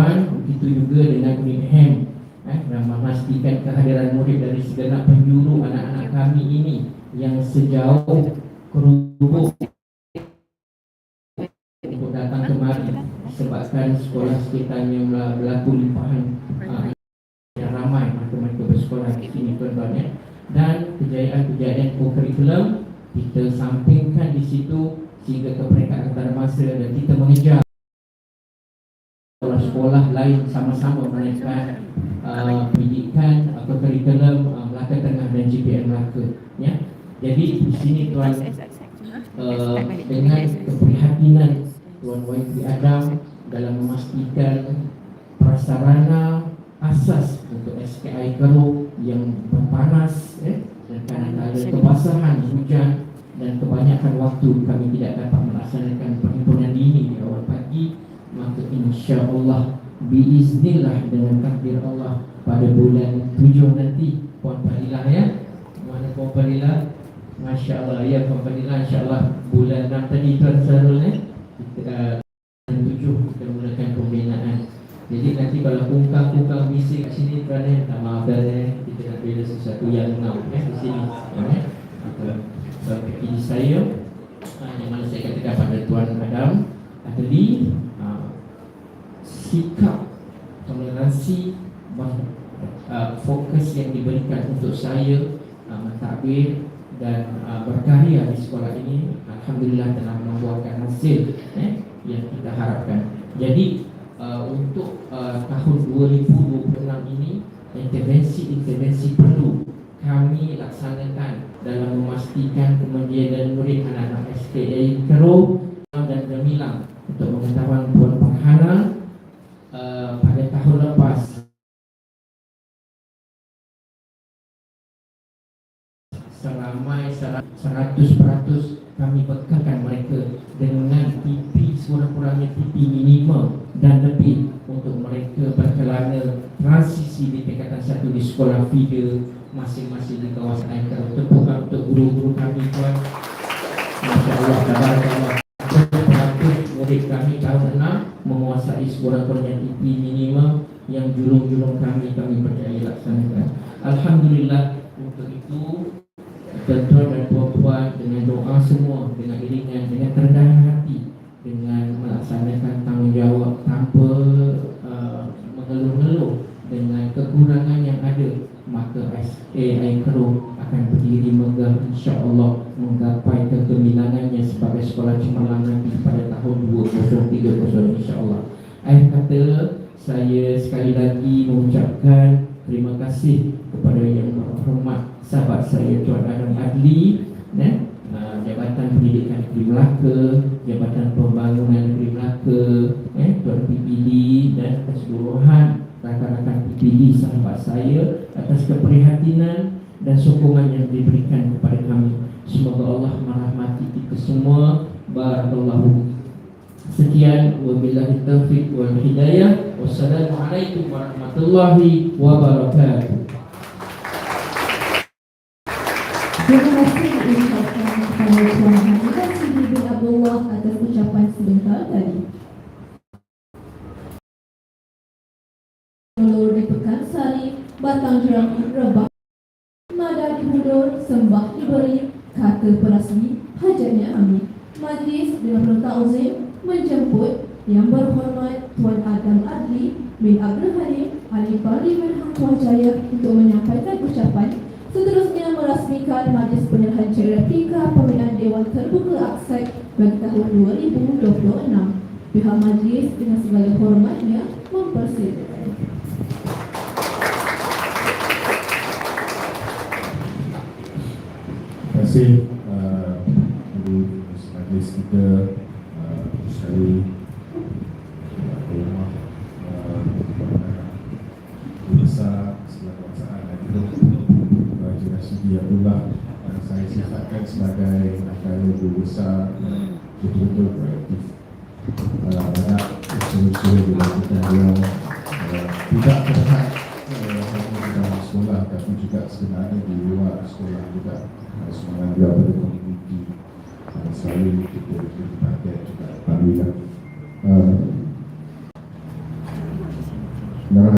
tuan begitu juga dengan Greenham eh, dan memastikan kehadiran murid dari segenap penjuru anak-anak kami ini yang sejauh kerubuk untuk datang kemari sebabkan sekolah sekitarnya berlaku limpahan uh, yang ramai maka mereka bersekolah di sini tuan-tuan ya. dan kejayaan-kejayaan kurikulum kita sampingkan di situ sehingga ke peringkat antarabangsa dan kita mengejar sekolah lain sama-sama menaikkan uh, pendidikan atau kurikulum uh, Melaka Tengah dan GPM Melaka ya. Jadi di sini tuan uh, dengan keprihatinan Tuan YB Adam dalam memastikan prasarana asas untuk SKI Karo yang berpanas eh, dan kadang ada kebasahan hujan dan kebanyakan waktu kami tidak dapat melaksanakan perhimpunan dini di awal pagi maka insya Allah biiznillah dengan takdir Allah pada bulan tujuh nanti Puan Fadilah ya. Mana Puan Fadilah? Masya Allah ya Puan Fadilah Insya Allah bulan 6 tadi Tuan Sarul eh kita tujuh kita mulakan pembinaan. Jadi nanti kalau kungkang-kungkang misi kat sini tuan eh tak maaf dah eh kita nak bela sesuatu yang ngam eh di sini eh so, ini saya uh, yang mana saya katakan pada tuan Adam ahli uh, sikap toleransi uh, fokus yang diberikan untuk saya uh, mentadbir dan uh, berkarya di sekolah ini alhamdulillah telah membuahkan hasil eh, yang kita harapkan. Jadi uh, untuk uh, tahun 2026 ini intervensi-intervensi perlu kami laksanakan dalam memastikan kemudian dan murid anak-anak SKA Kero dan Gemilang untuk pengetahuan Puan Penghana seramai 100% kami bekalkan mereka dengan TV sekurang-kurangnya TV minimum dan lebih untuk mereka berkelana transisi di tingkatan satu di sekolah feeder masing-masing di kawasan Aikar tepukan untuk guru-guru kami tuan. Masya Allah Terakhir murid kami tahun 6 menguasai sekurang-kurangnya TV minimum yang julung-julung kami kami percaya laksanakan. Alhamdulillah untuk itu tuan-tuan dan puan-puan dengan doa semua dengan iringan dengan kerendahan hati dengan melaksanakan tanggungjawab tanpa uh, mengeluh-ngeluh dengan kekurangan yang ada maka SAI Kero akan berdiri megah insya-Allah menggapai kegemilangannya sebagai sekolah cemerlang nanti pada tahun 2030 insya-Allah. Akhir kata saya sekali lagi mengucapkan terima kasih kepada yang berhormat sahabat saya Tuan Adam Adli ya, uh, Jabatan Pendidikan Negeri Melaka Jabatan Pembangunan Negeri Melaka ya, Tuan PPD dan keseluruhan rakan-rakan PPD sahabat saya atas keprihatinan dan sokongan yang diberikan kepada kami. Semoga Allah merahmati kita semua. Barakallahu Sekian. Wabillahi taufiq wal hidayah. Wassalamualaikum warahmatullahi wabarakatuh. Terima kasih kepada Tuan bin Abdullah atas ucapan sebentar tadi. Batang Jerang Rebah, Nada dihulur, sembah diberi, kata perasmi, hajatnya amin. Majlis dengan perintah uzim menjemput yang berhormat Tuan Adam Adli bin Abdul Halim Ahli Parlimen Hang Tuah Jaya untuk menyampaikan ucapan Seterusnya merasmikan Majlis Penyerahan Cek Replika Pemilihan Dewan Terbuka Aksai bagi tahun 2026. Pihak Majlis dengan segala hormatnya kasih uh, Ibu Majlis kita uh, Sekali Rumah uh, Ibu Besar Selaku Kebangsaan dan juga Raja Rashidi Abdullah yang saya sifatkan sebagai Nakal Ibu Besar betul-betul proaktif. Uh, banyak usul-usul dilakukan yang uh, tidak terhad uh, sekolah tapi juga sebenarnya di luar sekolah juga. Uh, semangat dia pada komuniti uh, selalu kita dipakai juga Alhamdulillah